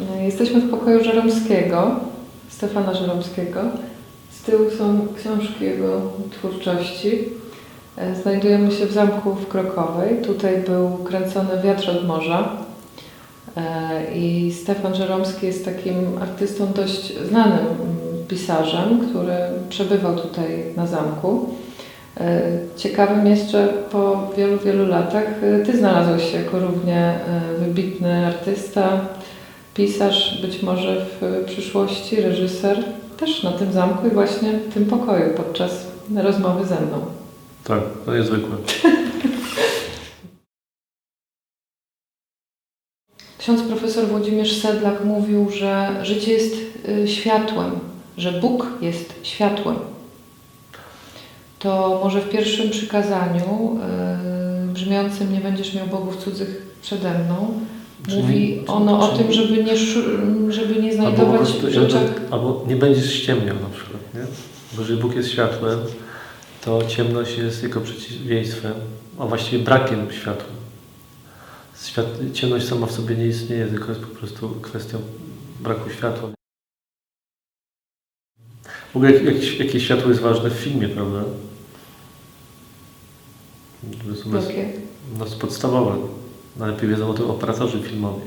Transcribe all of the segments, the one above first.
E, Jesteśmy w pokoju Żeromskiego, Stefana Żeromskiego. Z tyłu są książki jego twórczości. E, Znajdujemy się w zamku w Krokowej. Tutaj był kręcony Wiatr od morza. E, I Stefan Żeromski jest takim artystą dość znanym pisarzem, który przebywał tutaj na zamku. Ciekawym jeszcze po wielu, wielu latach Ty znalazłeś się jako równie wybitny artysta, pisarz, być może w przyszłości reżyser, też na tym zamku i właśnie w tym pokoju podczas rozmowy ze mną. Tak, to niezwykłe. Ksiądz profesor Włodzimierz Sedlak mówił, że życie jest y, światłem, że Bóg jest światłem. To może w pierwszym przykazaniu y, brzmiącym nie będziesz miał bogów cudzych przede mną, Czyli- mówi ono o czyli- tym, żeby nie, żeby nie Albo, znajdować prostu, w rzeczach albo nie będziesz ściemniał na przykład, nie? Bo jeżeli Bóg jest światłem, to ciemność jest jego przeciwieństwem, a właściwie brakiem światła. Świat, ciemność sama w sobie nie istnieje, tylko jest po prostu kwestią braku światła. W ogóle jak, jak, jakie światło jest ważne w filmie, prawda? Jakie. no, jest podstawowe. Najlepiej wiedzą o tym operatorzy filmowi.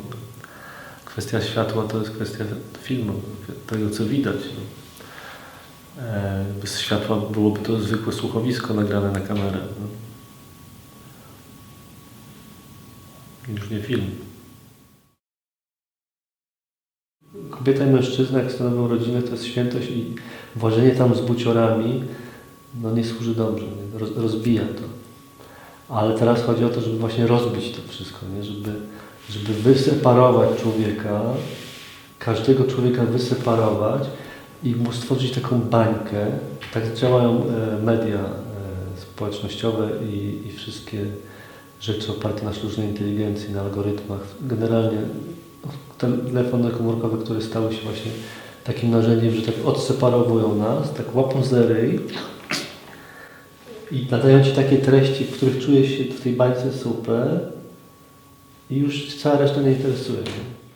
Kwestia światła to jest kwestia filmu, tego co widać. No. E, bez światła byłoby to zwykłe słuchowisko nagrane na kamerę. No. Już nie film. Kobieta i mężczyzna, jak stanowią rodzinę, to jest świętość i włażenie tam z buciorami no nie służy dobrze, nie? Roz, rozbija to. Ale teraz chodzi o to, żeby właśnie rozbić to wszystko, nie? Żeby, żeby wyseparować człowieka, każdego człowieka wyseparować i mu stworzyć taką bańkę. Tak działają e, media e, społecznościowe i, i wszystkie rzeczy oparte na sztucznej inteligencji, na algorytmach. Generalnie telefony komórkowe, które stały się właśnie takim narzędziem, że tak odseparowują nas, tak łapią za ryj i nadają Ci takie treści, w których czujesz się w tej bańce super i już cała reszta nie interesuje. Nie?